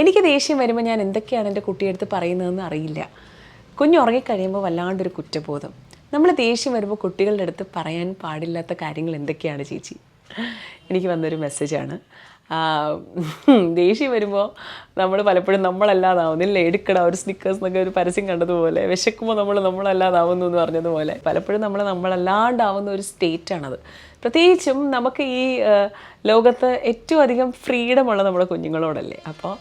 എനിക്ക് ദേഷ്യം വരുമ്പോൾ ഞാൻ എന്തൊക്കെയാണ് എന്റെ കുട്ടിയെടുത്ത് പറയുന്നതെന്ന് അറിയില്ല. കുഞ്ഞു ഉറങ്ങിക്കഴിയുമ്പോൾ വല്ലാണ്ടൊരു കുറ്റബോധം. നമ്മൾ ദേഷ്യം വരുമ്പോൾ കുട്ടികളുടെ അടുത്ത് പറയാൻ പാടില്ലാത്ത കാര്യങ്ങൾ എന്തൊക്കെയാണ് ചേച്ചി? എനിക്ക് വന്നൊരു മെസ്സേജാണ്. ദേഷ്യം വരുമ്പോൾ നമ്മൾ പലപ്പോഴും നമ്മളല്ലാതാവുന്നില്ല എടുക്കട ഒരു സ്നിക്കേഴ്സ് എന്നൊക്കെ ഒരു പരസ്യം കണ്ടതുപോലെ. വിശക്കുമ്പോൾ നമ്മൾ നമ്മളല്ലാതാവുന്നു എന്ന് പറഞ്ഞതുപോലെ. പലപ്പോഴും നമ്മൾ നമ്മളല്ലാണ്ടാവുന്ന ഒരു സ്റ്റേറ്റാണത് പ്രത്യേകിച്ചും നമുക്ക് ഈ ലോകത്ത് ഏറ്റവും അധികം ഫ്രീഡമുള്ള നമ്മുടെ കുഞ്ഞുങ്ങളോടല്ലേ? അപ്പോൾ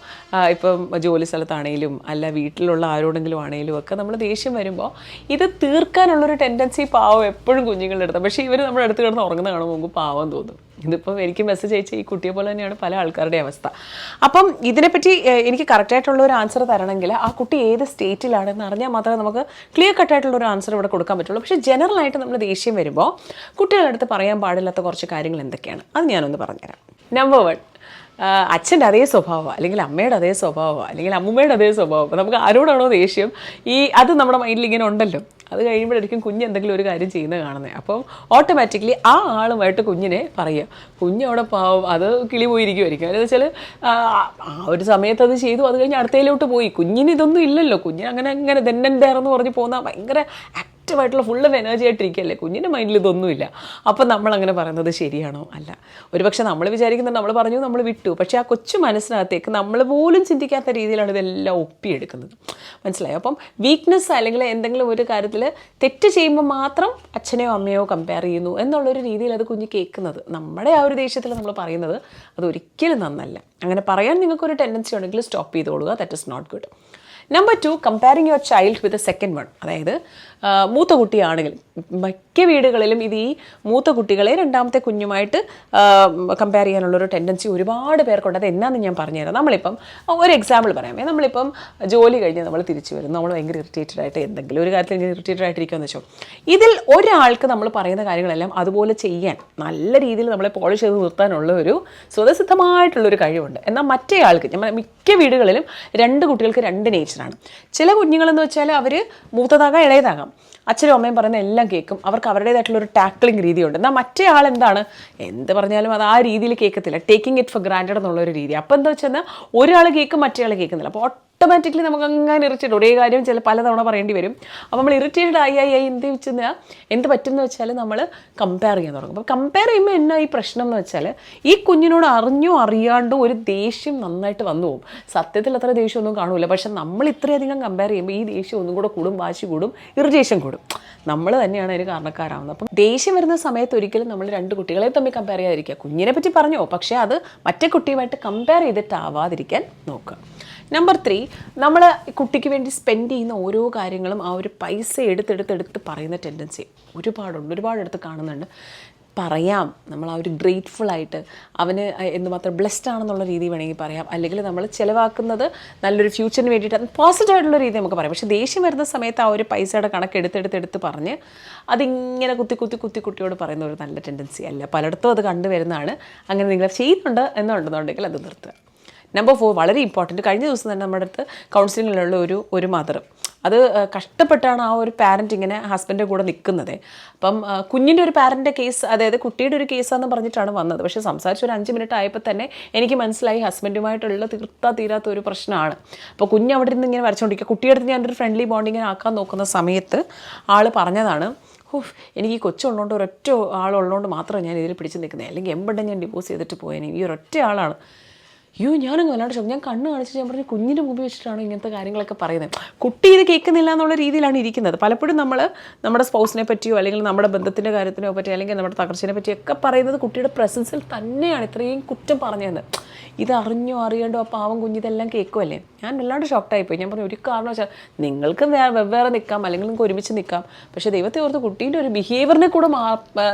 ഇപ്പം ജോലി സ്ഥലത്താണേലും അല്ല വീട്ടിലുള്ള ആരോടെങ്കിലും ആണേലും ഒക്കെ നമ്മൾ ദേഷ്യം വരുമ്പോൾ ഇത് തീർക്കാനുള്ളൊരു ടെൻഡൻസി പാവം എപ്പോഴും കുഞ്ഞുങ്ങളുടെ അടുത്ത്. പക്ഷേ ഇവർ നമ്മുടെ അടുത്ത് കിടന്ന് ഉറങ്ങുന്ന കാണുമ്പോൾ നമുക്ക് പാവം തോന്നും. ഇതിപ്പം എനിക്ക് മെസ്സേജ് അയച്ച ഈ കുട്ടിയെ പോലെ തന്നെയാണ് പല ആൾക്കാരുടെ അവസ്ഥ. അപ്പം ഇതിനെപ്പറ്റി എനിക്ക് കറക്റ്റായിട്ടുള്ള ഒരു ആൻസർ തരണമെങ്കിൽ ആ കുട്ടി ഏത് സ്റ്റേറ്റിലാണെന്ന് അറിഞ്ഞാൽ മാത്രമേ നമുക്ക് ക്ലിയർ കട്ടായിട്ടുള്ള ഒരു ആൻസർ ഇവിടെ കൊടുക്കാൻ പറ്റുള്ളൂ. പക്ഷേ ജനറൽ ആയിട്ട് നമ്മൾ ദേഷ്യം വരുമ്പോൾ കുട്ടികളുടെ അടുത്ത് പറയാൻ പാടില്ലാത്ത കുറച്ച് കാര്യങ്ങൾ എന്തൊക്കെയാണ്? അത് ഞാനൊന്ന് പറഞ്ഞുതരാം. നമ്പർ വൺ അച്ഛന്റെ അതേ സ്വഭാവമോ അല്ലെങ്കിൽ അമ്മയുടെ അതേ സ്വഭാവമോ അല്ലെങ്കിൽ അമ്മൂമ്മയുടെ അതേ സ്വഭാവമോ. നമുക്ക് ആരോടാണോ ദേഷ്യം? ഈ അത് നമ്മുടെ മൈൻഡിൽ ഇങ്ങനെ ഉണ്ടല്ലോ. അത് കഴിയുമ്പോഴായിരിക്കും കുഞ്ഞ് എന്തെങ്കിലും ഒരു കാര്യം ചെയ്യുന്നത് കാണുന്നത് അപ്പം ഓട്ടോമാറ്റിക്കലി ആ ആളുമായിട്ട് കുഞ്ഞിനെ പറയുക. കുഞ്ഞ് അവിടെ പാവം അത് കിളി പോയിരിക്കുമായിരിക്കും അതെന്ന് വെച്ചാൽ ആ ഒരു സമയത്ത് അത് ചെയ്തു അത് കഴിഞ്ഞ് അടുത്തയിലോട്ട് പോയി. കുഞ്ഞിന് ഇതൊന്നും ഇല്ലല്ലോ. കുഞ്ഞിന് അങ്ങനെ അങ്ങനെ ദെന്നന്റെറെന്ന് പറഞ്ഞ് പോകുന്ന ഭയങ്കര ആക്റ്റീവായിട്ടുള്ള ഫുൾ ഓഫ് എനർജി ആയിട്ടിരിക്കുകയല്ലേ കുഞ്ഞിന്റെ മൈൻഡിൽ ഇതൊന്നുമില്ല. അപ്പം നമ്മൾ അങ്ങനെ പറയുന്നത് ശരിയാണോ? അല്ല. ഒരുപക്ഷെ നമ്മൾ വിചാരിക്കുന്നത് നമ്മൾ പറഞ്ഞു നമ്മൾ വിട്ടു. പക്ഷേ ആ കൊച്ചു മനസ്സിനകത്തേക്ക് നമ്മൾ പോലും ചിന്തിക്കാത്ത രീതിയിലാണ് ഇതെല്ലാം ഒപ്പിയെടുക്കുന്നത്. മനസ്സിലായോ? അപ്പം വീക്ക്നെസ് അല്ലെങ്കിൽ എന്തെങ്കിലും ഒരു കാര്യത്തിൽ തെറ്റ് ചെയ്യുമ്പോൾ മാത്രം അച്ഛനെയോ അമ്മയോ കമ്പയർ ചെയ്യുന്നു എന്നുള്ളൊരു രീതിയിൽ അത് കുഞ്ഞ് കേൾക്കുന്നത്. നമ്മുടെ ആ ഒരു ദേഷ്യത്തിൽ നമ്മൾ പറയുന്നത് അത് ഒരിക്കലും നന്നല്ല. അങ്ങനെ പറയാൻ നിങ്ങൾക്കൊരു ടെൻഡൻസി ഉണ്ടെങ്കിൽ stop ചെയ്തോളുക. That is not good number to comparing your child with a second one അതായത് മൂത്ത കുട്ടിയാണെങ്കിൽ മിക്ക വീടുകളിലും ഇത് ഈ മൂത്ത കുട്ടികളെ രണ്ടാമത്തെ കുഞ്ഞുമായിട്ട് കമ്പയർ ചെയ്യാനുള്ളൊരു ടെൻഡൻസി ഒരുപാട് പേർക്കുണ്ട്. അത് എന്നാന്ന് ഞാൻ പറഞ്ഞുതരാം നമ്മളിപ്പം ഒരു എക്സാമ്പിൾ പറയാമേ. നമ്മളിപ്പം ജോലി കഴിഞ്ഞ് നമ്മൾ തിരിച്ചു വരും നമ്മൾ ഭയങ്കര ഇറിറ്റേറ്റഡ് ആയിട്ട് എന്തെങ്കിലും ഒരു കാര്യത്തിൽ ഇറിറ്റേറ്റഡ് ആയിട്ടിരിക്കുമെന്ന് വെച്ചോ. ഇതിൽ ഒരാൾക്ക് നമ്മൾ പറയുന്ന കാര്യങ്ങളെല്ലാം അതുപോലെ ചെയ്യാൻ നല്ല രീതിയിൽ നമ്മളെ പോളിഷ് ചെയ്ത് നിർത്താനുള്ള ഒരു സ്വതസിദ്ധമായിട്ടുള്ളൊരു കഴിവുണ്ട്. എന്നാൽ മറ്റേ ആൾക്ക് നമ്മൾ മിക്ക വീടുകളിലും രണ്ട് കുട്ടികൾക്ക് രണ്ട് നേച്ചറാണ് ചില കുഞ്ഞുങ്ങളെന്ന് വെച്ചാൽ അവർ മൂത്തതാകാം ഇളയതാകാം. അച്ഛനും അമ്മയും പറയുന്ന എല്ലാം കേൾക്കും. അവർക്ക് അവരുടേതായിട്ടുള്ള ഒരു ടാക്ലിംഗ് രീതിയുണ്ട്. എന്നാൽ മറ്റേ ആൾ എന്താണ്? എന്ത് പറഞ്ഞാലും അത് ആ രീതിയിൽ കേൾക്കത്തില്ല. ടേക്കിംഗ് ഇറ്റ് ഫോർ ഗ്രാൻഡഡ് എന്നുള്ള ഒരു രീതി അപ്പോൾ എന്താ വെച്ചാൽ ഒരാൾ കേൾക്കും മറ്റേ ആൾ കേൾക്കുന്നില്ല. അപ്പോൾ ഓട്ടോമാറ്റിക്കലി നമുക്ക് അങ്ങനെ ഇറിറ്റേറ്റ് ഒരേ കാര്യം ചില പലതവണ പറയേണ്ടി വരും. അപ്പോൾ നമ്മൾ ഇറിറ്റേറ്റഡ് ആയി ആയി ആയി എന്ത് വെച്ചാൽ എന്ത് പറ്റുമെന്ന് വെച്ചാൽ നമ്മൾ കമ്പയർ ചെയ്യാൻ തുടങ്ങും. അപ്പോൾ കമ്പയർ ചെയ്യുമ്പോൾ എന്നാ ഈ പ്രശ്നം എന്ന് വെച്ചാൽ ഈ കുഞ്ഞിനോട് അറിഞ്ഞോ അറിയാണ്ടോ ഒരു ദേഷ്യം നന്നായിട്ട് വന്നു പോകും. സത്യത്തിൽ അത്ര ദേഷ്യമൊന്നും കാണൂല. പക്ഷെ നമ്മൾ ഇത്രയധികം കമ്പയർ ചെയ്യുമ്പോൾ ഈ ദേഷ്യം ഒന്നും കൂടെ കൂടും വാശി കൂടും ഇറിറ്റേഷൻ കൂടും. നമ്മൾ തന്നെയാണ് അതിന് കാരണക്കാരാവുന്നത്. അപ്പം ദേഷ്യം വരുന്ന സമയത്ത് ഒരിക്കലും നമ്മൾ രണ്ട് കുട്ടികളെ തമ്മിൽ കമ്പയർ ചെയ്യാതിരിക്കുക. കുഞ്ഞിനെ പറ്റി പറഞ്ഞോ പക്ഷേ അത് മറ്റേ കുട്ടിയുമായിട്ട് കമ്പയർ ചെയ്തിട്ടാവാതിരിക്കാൻ നോക്കുക. നമ്പർ ത്രീ നമ്മൾ കുട്ടിക്ക് വേണ്ടി സ്പെൻഡ് ചെയ്യുന്ന ഓരോ കാര്യങ്ങളും ആ ഒരു പൈസ എടുത്തെടുത്തെടുത്ത് പറയുന്ന ടെൻഡൻസി ഒരുപാടുണ്ട് ഒരുപാടെടുത്ത് കാണുന്നുണ്ട്. പറയാം നമ്മൾ ആ ഒരു ഗ്രേറ്റ്ഫുൾ ആയിട്ട് അവന് എന്തുമാത്രം ബ്ലെസ്ഡ് ആണെന്നുള്ള രീതി വേണമെങ്കിൽ പറയാം. അല്ലെങ്കിൽ നമ്മൾ ചിലവാക്കുന്നത് നല്ലൊരു ഫ്യൂച്ചറിന് വേണ്ടിയിട്ട് അത് പോസിറ്റീവ് ആയിട്ടുള്ള രീതി നമുക്ക് പറയാം. പക്ഷേ ദേഷ്യം വരുന്ന സമയത്ത് ആ ഒരു പൈസയുടെ കണക്ക് എടുത്തെടുത്തെടുത്ത് പറഞ്ഞ് അതിങ്ങനെ കുത്തി കുത്തി കുത്തി കുട്ടിയോട് പറയുന്ന ഒരു നല്ല ടെൻഡൻസി അല്ല. പലയിടത്തും അത് കണ്ടുവരുന്നതാണ്. അങ്ങനെ നിങ്ങൾ ചെയ്യുന്നുണ്ട് എന്നുണ്ടെന്നുണ്ടെങ്കിൽ അത് നിർത്തുക. നമ്പർ ഫോർ വളരെ ഇമ്പോർട്ടന്റ് കഴിഞ്ഞ ദിവസം തന്നെ നമ്മുടെ അടുത്ത് കൗൺസിലിങ്ങിലുള്ള ഒരു ഒരു മദർ അത് കഷ്ടപ്പെട്ടാണ് ആ ഒരു പാരന്റ് ഇങ്ങനെ ഹസ്ബൻഡിന്റെ കൂടെ നിൽക്കുന്നത്. അപ്പം കുഞ്ഞിന്റെ ഒരു പാരന്റെ കേസ് അതായത് കുട്ടിയുടെ ഒരു കേസാന്ന് പറഞ്ഞിട്ടാണ് വന്നത്. പക്ഷേ സംസാരിച്ച് ഒരു അഞ്ച് മിനിറ്റ് ആയപ്പോൾ തന്നെ എനിക്ക് മനസ്സിലായി ഹസ്ബൻഡുമായിട്ടുള്ള തീർത്താ തീരാത്ത ഒരു പ്രശ്നമാണ്. അപ്പോൾ കുഞ്ഞ് അവിടെ നിന്ന് ഇങ്ങനെ വരച്ചുകൊണ്ടിരിക്കുക കുട്ടിയുടെ അടുത്ത് ഞാനൊരു ഫ്രണ്ട്ലി ബോണ്ടിങ്ങനെ ആക്കാൻ നോക്കുന്ന സമയത്ത് ആൾ പറഞ്ഞതാണ് ഹൂഫ് എനിക്ക് ഈ കൊച്ചുള്ളതുകൊണ്ട് ഒരൊറ്റ ആളുള്ളതുകൊണ്ട് മാത്രമേ ഞാൻ ഇതിൽ പിടിച്ച് നിൽക്കുന്നത് അല്ലെങ്കിൽ എമ്പണ്ടം ഞാൻ ഡിവോഴ്സ് ചെയ്തിട്ട് പോയേനെ. ഈ ഒരൊറ്റ ആളാണ്. അയ്യോ ഞാനങ്ങ് വല്ലാണ്ട് ഷോക്ക് ഞാൻ കണ്ണ് കാണിച്ചിട്ട് ഞാൻ പറഞ്ഞു കുഞ്ഞിന്റെ മുമ്പിൽ വെച്ചിട്ടാണ് ഇങ്ങനത്തെ കാര്യങ്ങളൊക്കെ പറയുന്നത്? കുട്ടി ഇത് കേൾക്കുന്നില്ല എന്നുള്ള രീതിയിലാണ് ഇരിക്കുന്നത്. പലപ്പോഴും നമ്മൾ നമ്മുടെ സ്പൗസിനെ പറ്റിയോ അല്ലെങ്കിൽ നമ്മുടെ ബന്ധത്തിന്റെ കാര്യത്തിനോ പറ്റി അല്ലെങ്കിൽ നമ്മുടെ തകർച്ചയെ പറ്റിയൊക്കെ പറയുന്നത് കുട്ടിയുടെ പ്രസൻസിൽ തന്നെയാണ് ഇത്രയും കുറ്റം പറഞ്ഞത് ഇത് അറിഞ്ഞോ അറിയണ്ടോ ആ പാവം കുഞ്ഞിതെല്ലാം കേൾക്കുമല്ലേ ഞാൻ വല്ലാണ്ട് ഷോക്ക്ഡായിപ്പോയി ഞാൻ പറഞ്ഞു ഒരു കാരണം വെച്ചാൽ നിങ്ങൾക്ക് വെവ്വേറെ നിൽക്കാം അല്ലെങ്കിൽ നിങ്ങൾക്ക് ഒരുമിച്ച് നിൽക്കാം. പക്ഷേ ദൈവത്തെ ഓർത്ത് കുട്ടീന്റെ ഒരു ബിഹേവിയറിനെ കൂടെ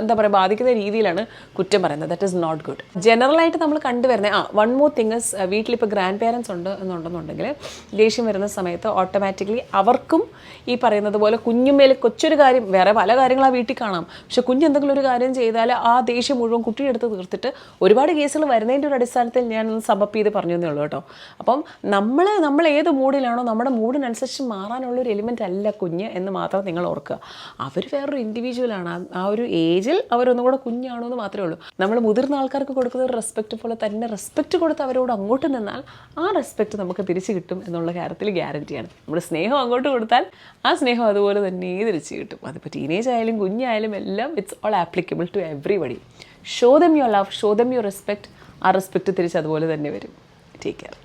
എന്താ പറയുക ബാധിക്കുന്ന രീതിയിലാണ് കുറ്റം പറയുന്നത്. ദാറ്റ് ഇസ് നോട്ട് ഗുഡ് ജനറലായിട്ട് നമ്മൾ കണ്ടുവരുന്നത് ആ വൺ മോർ തിങ്സ് വീട്ടിലിപ്പോൾ ഗ്രാൻഡ് പേരൻസ് ഉണ്ട് എന്നുണ്ടെന്നുണ്ടെങ്കിൽ ദേഷ്യം വരുന്ന സമയത്ത് ഓട്ടോമാറ്റിക്കലി അവർക്കും ഈ പറയുന്നത് പോലെ കുഞ്ഞുമേൽ കൊച്ചൊരു കാര്യം വേറെ പല കാര്യങ്ങളും ആ വീട്ടിൽ കാണാം. പക്ഷെ കുഞ്ഞ് എന്തെങ്കിലും ഒരു കാര്യം ചെയ്താൽ ആ ദേഷ്യം മുഴുവൻ കുട്ടിയുടെ അടുത്ത് തീർത്തിട്ട് ഒരുപാട് കേസുകൾ വരുന്നതിന്റെ ഒരു അടിസ്ഥാനത്തിൽ ഞാൻ സബപ്പ് ചെയ്ത് പറഞ്ഞു എന്നേ ഉള്ളൂ കേട്ടോ. അപ്പം നമ്മൾ നമ്മൾ ഏത് മൂഡിലാണോ നമ്മുടെ മൂഡിനനുസരിച്ച് മാറാനുള്ള ഒരു എലിമെന്റ് അല്ല കുഞ്ഞ് എന്ന് മാത്രം നിങ്ങൾ ഓർക്കുക. അവർ വേറൊരു ഇൻഡിവിജ്വലാണ് ആ- ഒരു ഏജിൽ അവരൊന്നും കൂടെ കുഞ്ഞാണോ എന്ന് മാത്രമേ ഉള്ളൂ. നമ്മൾ മുതിർന്ന ആൾക്കാർക്ക് കൊടുക്കുന്ന ഒരു റെസ്പെക്റ്റ് പോലെ തന്നെ റെസ്പെക്റ്റ് കൊടുത്ത് അവരെ അവരോട് അങ്ങോട്ട് നിന്നാൽ ആ റെസ്പെക്റ്റ് നമുക്ക് തിരിച്ചു കിട്ടും എന്നുള്ള കാര്യത്തിൽ ഗ്യാരണ്ടിയാണ് നമ്മൾ സ്നേഹം അങ്ങോട്ട് കൊടുത്താൽ ആ സ്നേഹം അതുപോലെ തന്നെ തിരിച്ചു കിട്ടും. അതിപ്പോൾ ടീനേജ് ആയാലും കുഞ്ഞായാലും എല്ലാം it's all applicable to everybody show them your love show them your respect ആ റെസ്പെക്റ്റ് തിരിച്ച് അതുപോലെ തന്നെ വരും. Take care